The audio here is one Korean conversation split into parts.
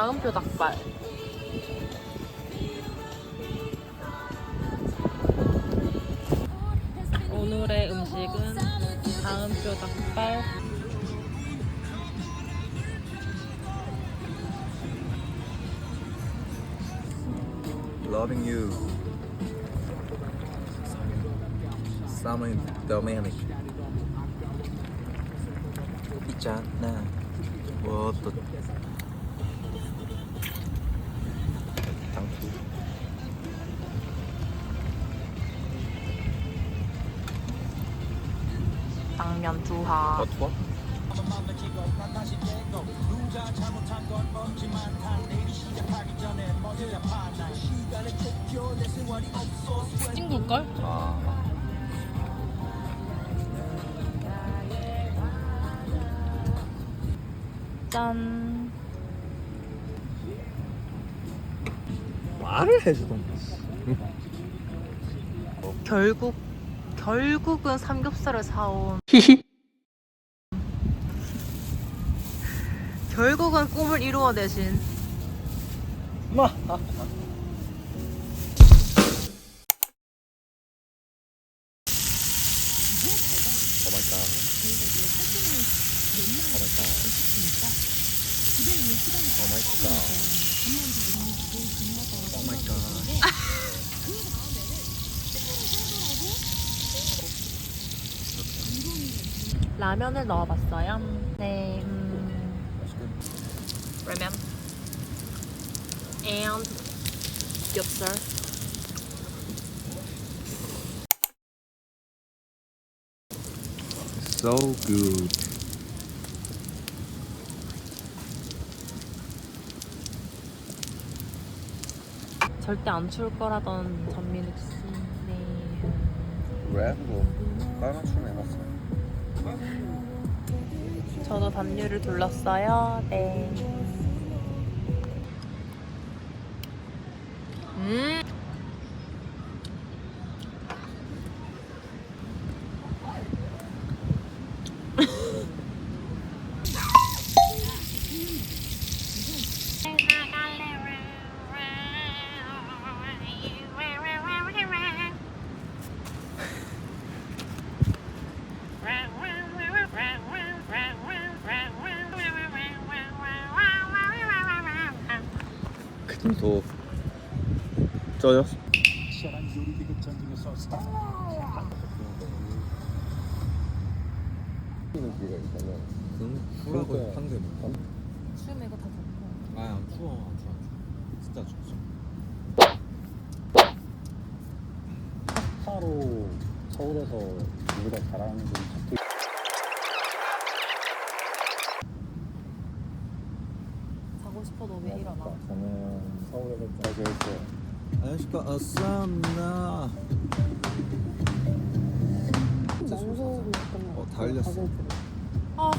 다음표 닭발. 오늘의 음식은 다음표 닭발. Loving you. Summer Dominic. 있잖아. 뭐또 당면 두하. 버터? 찡굴걸? 아. 짠. 말을 해주던가. 결국 결국은 삼겹살을 사온. 결국은 꿈을 이루어 내신. Oh. Oh. Oh my god. Oh my god. 라면을 넣어봤어요. 네. 음, 라면. and 삼겹살. So good. 절대 안 추울 거라던 전민욱 씨. 네. 왜? 뭐 빨간 춤 해놨어. 저도 담요를 둘렀어요. 네. 음. 쪄요? 치열한 요리 비극 전쟁에서 응? 추라고 한대 뭐. 추우면 이거 다 덮어. 아안 추워 안 추워 안 추워. 진짜 춥죠. 파로 서울에서 우리가 잘하는 분 찾기 자고 싶어도 왜 일어나? 저는 서울에서 짜게 했어요. 아시까 어썸나. 어 달렸어. 아,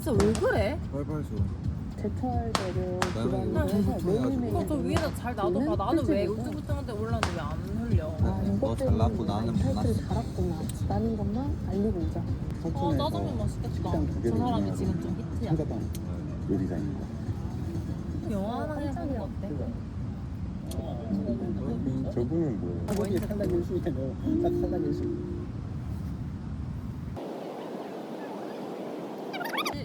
진짜 왜 그래? 빨빨 줘. 제철대로 나는 기반으로 해서 울퉁불퉁 해가지고. 매일매일 그럼 저 위에다 잘 놔둬봐. 나는 왜 울퉁불퉁한데 올랐는데 왜 안 흘려? 아, 너 이것 잘났고 나는 타이틀을 못났어. 달았구나 라는 것만 알리고 오자 아, 짜장면 맛있겠다. 저 사람이 지금 좀 히트야. 요리사입니다. 영화 하나 하는 거 어때? 저분은 뭐예요? 한국이 탈락 일수예요. 딱 탈락 일수.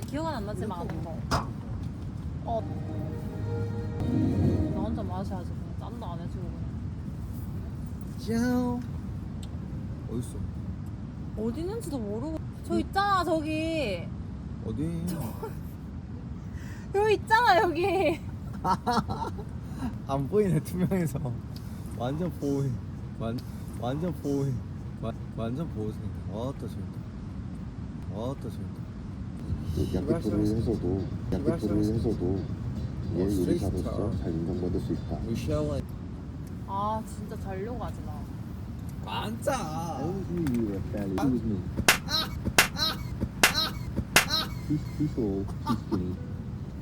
기억은 안 나지만 아는 거. 어. 나 혼자 마셔야지. 그냥 짠도 안 해주고 그냥. 짠. 어딨어? 어디 있는지도 모르고. 저 있잖아 저기. 어디? 여기 있잖아 여기. 안 보이네 투명해서. 완전 보호해. 완 완전 보호해. 완 완전 보호생. 와또 재밌다. 와또 재밌다. 약대포를 해서도 약대포를 해서도 얘 어, 요리사로서 잘 인정받을 수 있다. 아 진짜 자려고 하지 마. me. He's, he's tall, he's skinny,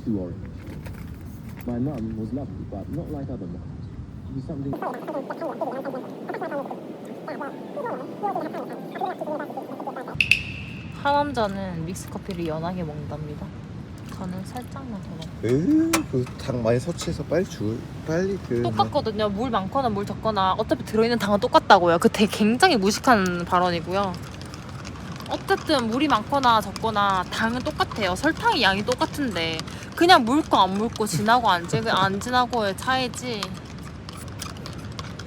too orange. My mum was lovely, but not like other mums. She was something. 하남자는 믹스 커피를 연하게 먹는답니다. 저는 살짝만 더 넣고. 그당 많이 섭취해서 빨리 줄 빨리 그 똑같거든요. 물 많거나 물 적거나 어차피 들어있는 당은 똑같다고요. 그 되게 굉장히 무식한 발언이고요. 어쨌든 물이 많거나 적거나 당은 똑같아요. 설탕의 양이 똑같은데 그냥 묽고 안 묽고 진하고 안, 진, 안 진하고의 차이지.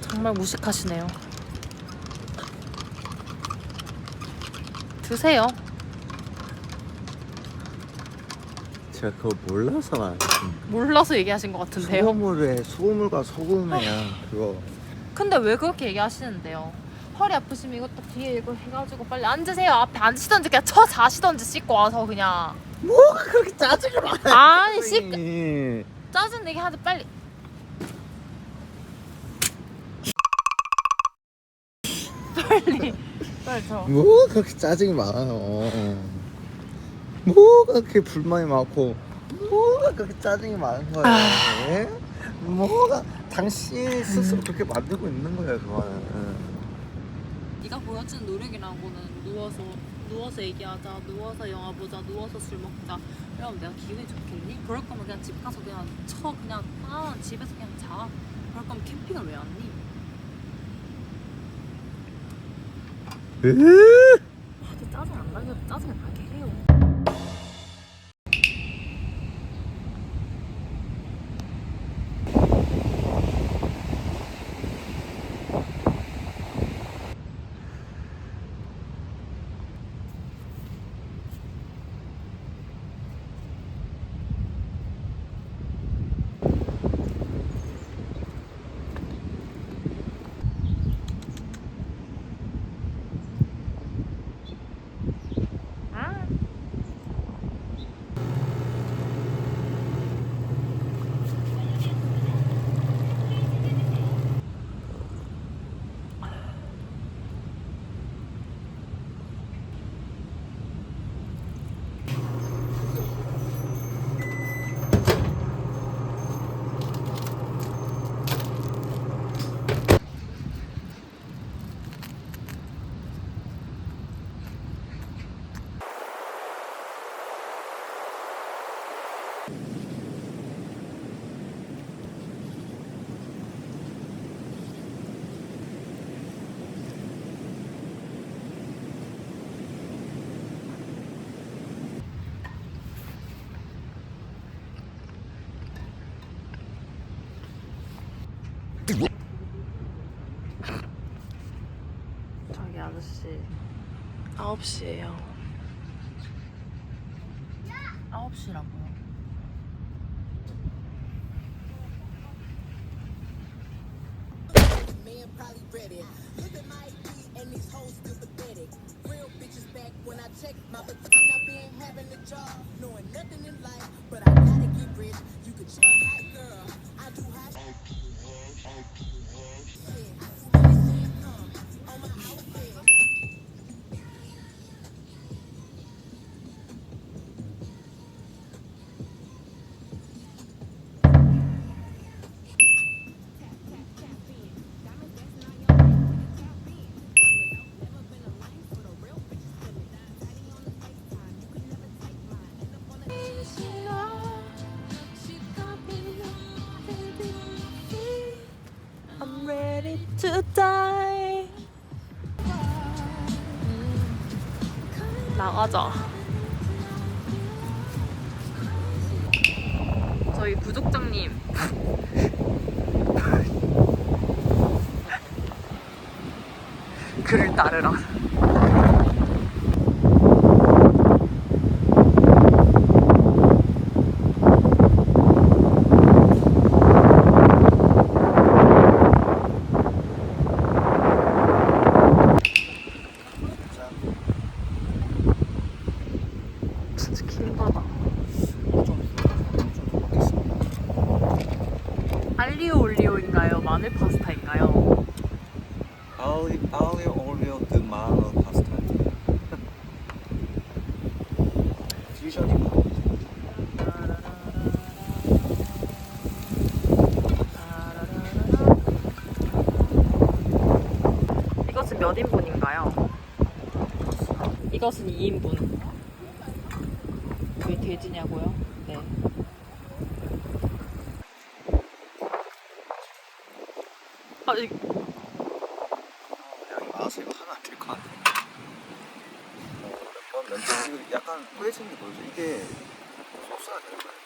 정말 무식하시네요. 드세요. 제가 그걸 몰라서 말이야. 몰라서 얘기하신 것 같은데요. 소금물에 소금물과 소금이야 그거. 근데 왜 그렇게 얘기하시는데요? 허리 아프시면 이것도 뒤에 이거 해가지고 빨리 앉으세요. 앞에 앉으시던지 그냥 쳐 자시던지 씻고 와서 그냥. 뭐가 그렇게 짜증을 많아? 아니 씻 씨. 짜증 내게 하지 빨리. 빨리 빨리 쳐. 뭐가 그렇게 짜증이 많아요? 뭐가 그렇게 불만이 많고 뭐가 그렇게 짜증이 많은 거예요? 예? 뭐가 당신 스스로 그렇게 만들고 있는 거예요 그거는 네가 보여준 노력이라고는 누워서 누워서 얘기하자, 누워서 영화 보자, 누워서 술 먹자. 이러면 내가 기분이 좋겠니? 그럴 거면 그냥 집 가서 그냥 쳐 그냥 아 집에서 그냥 자. 그럴 거면 캠핑을 왜 왔니? 다들 짜증 안 나게 짜증 나게 해요. 9시에요 9시라고요 Man probably read it. Look at my EP and these hoes still pathetic. Real bitches back when I check my between I been having a job, knowing nothing in life, but I gotta get rich. You could check my hot girl. I do hot. I do hot. I do hot. 나가자. 저희 부족장님. 그를 따르라. 진짜 킹받아. 알리오 올리오인가요? 마늘 파스타인가요? 아울리 아울리 올리오 드 마로 파스타. 퓨전이 이것은 몇 인분인가요? 이것은 2인분. 왜 돼지냐고요? 네. 아, 이, 양이 많아서 이거 하면 안될것 같아. 몇번 면접 이거 약간 뿌얘지는 게 보이죠? 이게 소스가 되는 거예요.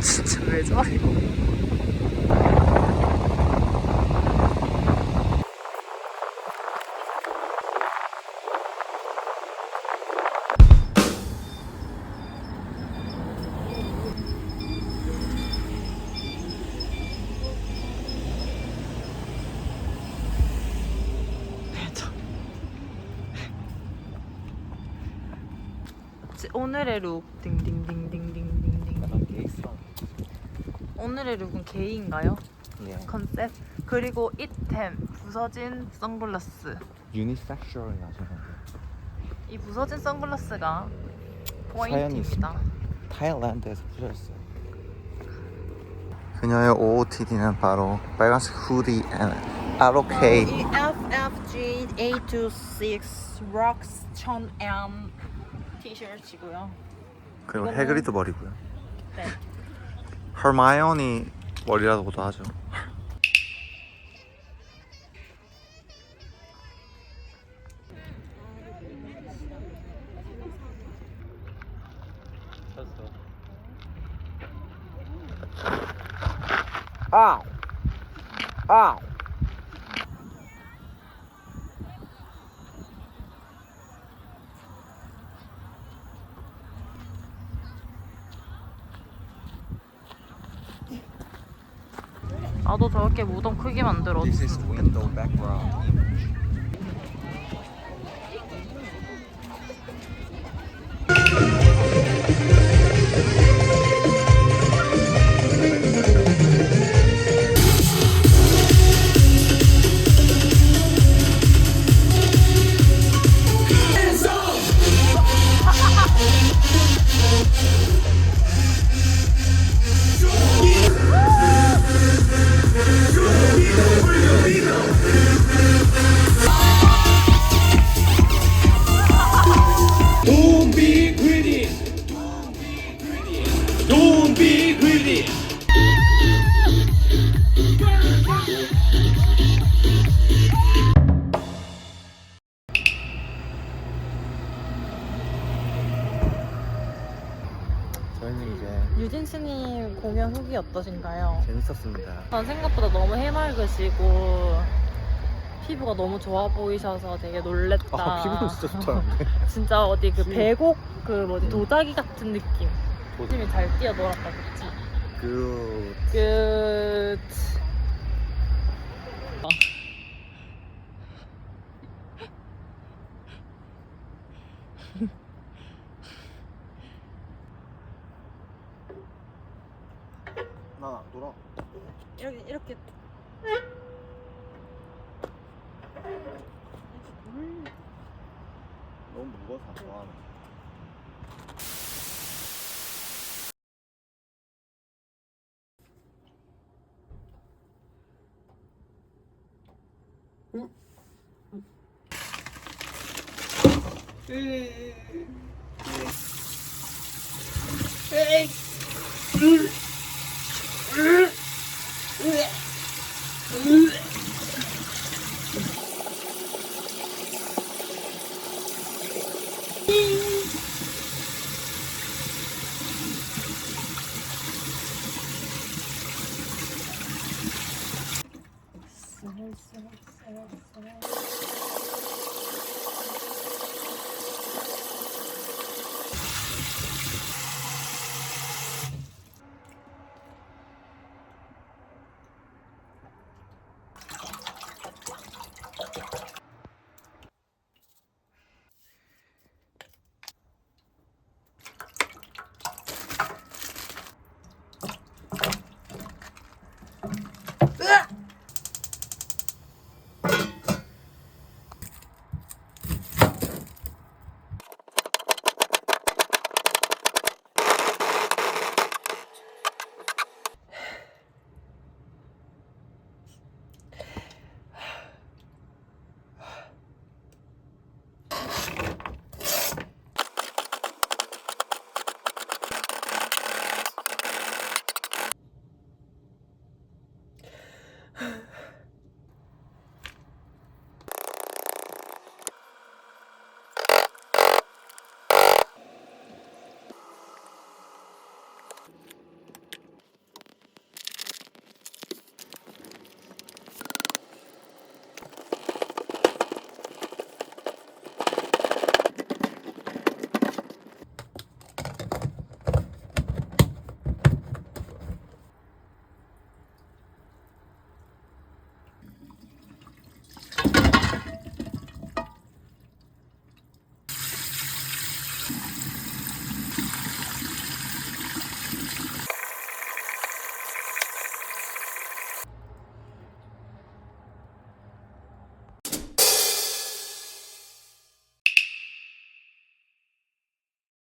진짜 왜 저래? 오늘의 룩. 딩딩딩딩딩딩딩 약간 게이스랑 오늘의 룩은 게이인가요? 예. 컨셉? 그리고 이템. 부서진 선글라스. 유니섹슈얼이 나중에 이 부서진 선글라스가 사연이 포인트입니다. 타일랜드에서 부셨어요. 그녀의 OOTD는 바로 빨간색 후디 and ROK 이 FFG A26 Rocks 1000M 티셔츠고요 그리고 이거는- 해그리드 머리고요. 네. 헐마이오니 머리라고도 하죠. 아! 아! 나도 저렇게 무덤 크게 만들어 window background 공연 후기 어떠신가요? 재밌었습니다. 전 생각보다 너무 해맑으시고 피부가 너무 좋아 보이셔서 되게 놀랬다. 아, 피부는 진짜 좋다는데. 진짜 어디 그 배곡 그 뭐지 도자기 같은 느낌. 도- 님이 잘 뛰어놀았다 그치? 그 끝. 돌아. 이렇게 이렇게. 너무 무거워서 안 좋아하네. 응? 응. 응.